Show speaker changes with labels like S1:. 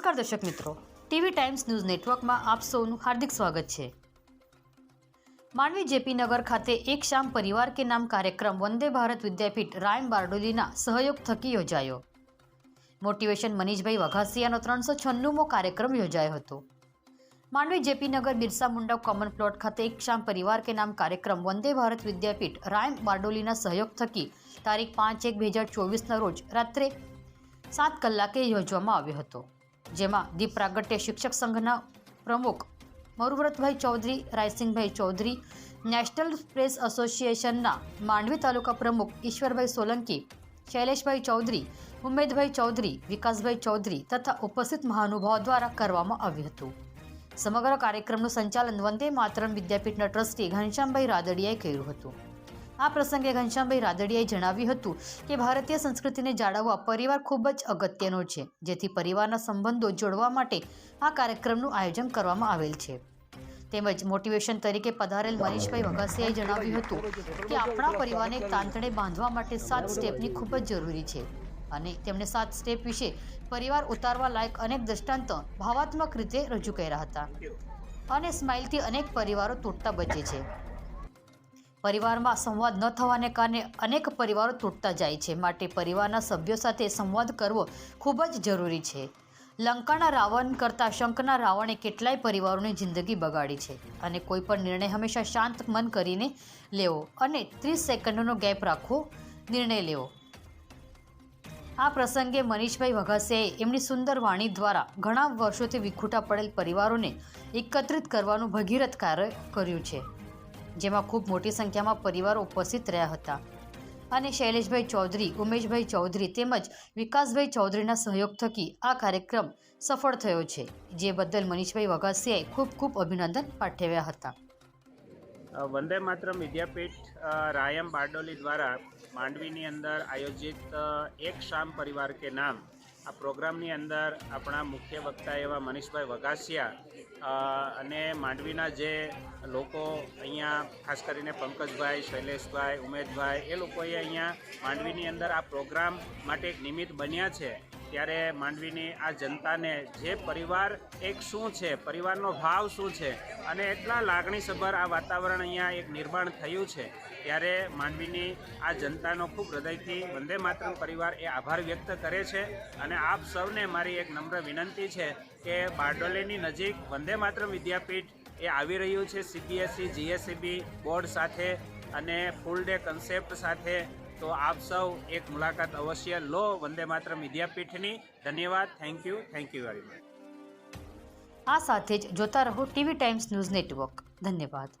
S1: નમસ્કાર દર્શક મિત્રો. ટીવી ટાઈમ્સ ન્યૂઝ નેટવર્કમાં આપ સૌનું હાર્દિક સ્વાગત છે. માંડવી જેપી નગર ખાતે એક શામ પરિવાર કે નામ કાર્યક્રમ વંદે ભારત વિદ્યાપીઠ રાયમ બારડોલીના સહયોગ થકી યોજાયો. મોટિવેશન મનીષભાઈ વઘાસિયાનો ત્રણસો છન્નુંમો કાર્યક્રમ યોજાયો હતો. માંડવી જેપી નગર બિરસા મુંડા કોમન પ્લોટ ખાતે એક શામ પરિવાર કે નામ કાર્યક્રમ વંદે ભારત વિદ્યાપીઠ રાયમ બારડોલીના સહયોગ થકી તારીખ પાંચ એક બે હજાર ચોવીસના રોજ રાત્રે સાત કલાકે યોજવામાં આવ્યો હતો. જેમાં દીપ પ્રાગટ્ય શિક્ષક સંઘના પ્રમુખ મરુવ્રતભાઈ ચૌધરી, રાયસિંહભાઈ ચૌધરી, નેશનલ પ્રેસ એસોસિએશનના માંડવી તાલુકા પ્રમુખ ઈશ્વરભાઈ સોલંકી, શૈલેષભાઈ ચૌધરી, ઉમેદભાઈ ચૌધરી, વિકાસભાઈ ચૌધરી તથા ઉપસ્થિત મહાનુભાવો દ્વારા કરવામાં આવ્યું હતું. સમગ્ર કાર્યક્રમનું સંચાલન વંદે માતરમ વિદ્યાપીઠના ટ્રસ્ટી ઘનશ્યામભાઈ રાદડિયાએ કર્યું હતું. આ પ્રસંગે ઘનશ્યામભાઈ રાદડિયાએ જણાવ્યું હતું કે ભારતીય સંસ્કૃતિને જાળવવા પરિવાર ખૂબ જ અગત્યનો છે, જેથી પરિવારના સંબંધો જોડવા માટે આ કાર્યક્રમનું આયોજન કરવામાં આવેલ છે. તેમજ મોટિવેશન તરીકે પધારેલ મનીષભાઈ વઘાસિયાએ જણાવ્યું હતું કે આપણા પરિવારને તાંતણે બાંધવા માટે સાત સ્ટેપની ખૂબ જ જરૂરી છે અને તેમણે સાત સ્ટેપ વિશે પરિવાર ઉતારવા લાયક અનેક દ્રષ્ટાંત ભાવાત્મક રીતે રજૂ કર્યા હતા અને સ્માઇલથી અનેક પરિવારો તૂટતા બચે છે. પરિવારમાં સંવાદ ન થવાને કારણે અનેક પરિવારો તૂટતા જાય છે. માટે પરિવારના સભ્યો સાથે સંવાદ કરવો ખૂબ જ જરૂરી છે. લંકાના રાવણ કરતાં શંકના રાવણે કેટલાય પરિવારોની જિંદગી બગાડી છે અને કોઈ પણ નિર્ણય હંમેશા શાંત મન કરીને લેવો અને ત્રીસ સેકન્ડનો ગેપ રાખવો નિર્ણય લેવો. આ પ્રસંગે મનીષભાઈ વઘાસિયાએ એમની સુંદર વાણી દ્વારા ઘણા વર્ષોથી વિખૂટા પડેલ પરિવારોને એકત્રિત કરવાનું ભગીરથ કાર્ય કર્યું છે. જેમાં ખૂબ મોટી સંખ્યામાં પરિવારો ઉપસ્થિત રહ્યા હતા. અને શૈલેષભાઈ ચૌધરી, ઉમેશભાઈ ચૌધરી તેમજ વિકાસભાઈ ચૌધરીના સહયોગ થકી આ કાર્યક્રમ સફળ થયો છે, જે બદલ મનીષભાઈ વઘાસિયાએ ખૂબ ખૂબ અભિનંદન પાઠવ્યા હતા.
S2: વંદે માતરમ વિદ્યાપીઠ રાયમ બારડોલી દ્વારા માંડવીની અંદર આયોજિત એક શામ પરિવાર કે નામ આ પ્રોગ્રામની અંદર આપણા મુખ્ય વક્તા એવા મનીષભાઈ વઘાસિયા અને માંડવીના જે લોકો અહીંયા ખાસ કરીને પંકજભાઈ, શૈલેષભાઈ, ઉમેદભાઈ, એ લોકોએ અહીંયા માંડવીની અંદર આ પ્રોગ્રામ માટે એક નિમિત્ત બન્યા છે. ત્યારે માંડવીની આ જનતાને જે પરિવાર એક શું છે, પરિવારનો ભાવ શું છે અને એટલા લાગણીસભર આ વાતાવરણ અહીંયા એક નિર્માણ થયું છે, ત્યારે માંડવીની આ જનતાનો ખૂબ હૃદયથી વંદે માતરમ પરિવાર એ આભાર વ્યક્ત કરે છે અને આપ સૌને મારી એક નમ્ર વિનંતી છે કે બારડોલીની નજીક વંદે માતરમ વિદ્યાપીઠ એ આવી રહ્યું છે સીબીએસઈ જીએસસીબી બોર્ડ સાથે અને ફૂલ ડે કન્સેપ્ટ સાથે તો આપ સૌ એક મુલાકાત અવશ્ય લો. વંદે માત્ર વિદ્યાપીઠની. ધન્યવાદ. Thank you thank you very much
S1: આ સાથે જ જોતા રહો ટીવી ટાઈમ્સ ન્યૂઝ નેટવર્ક. ધન્યવાદ.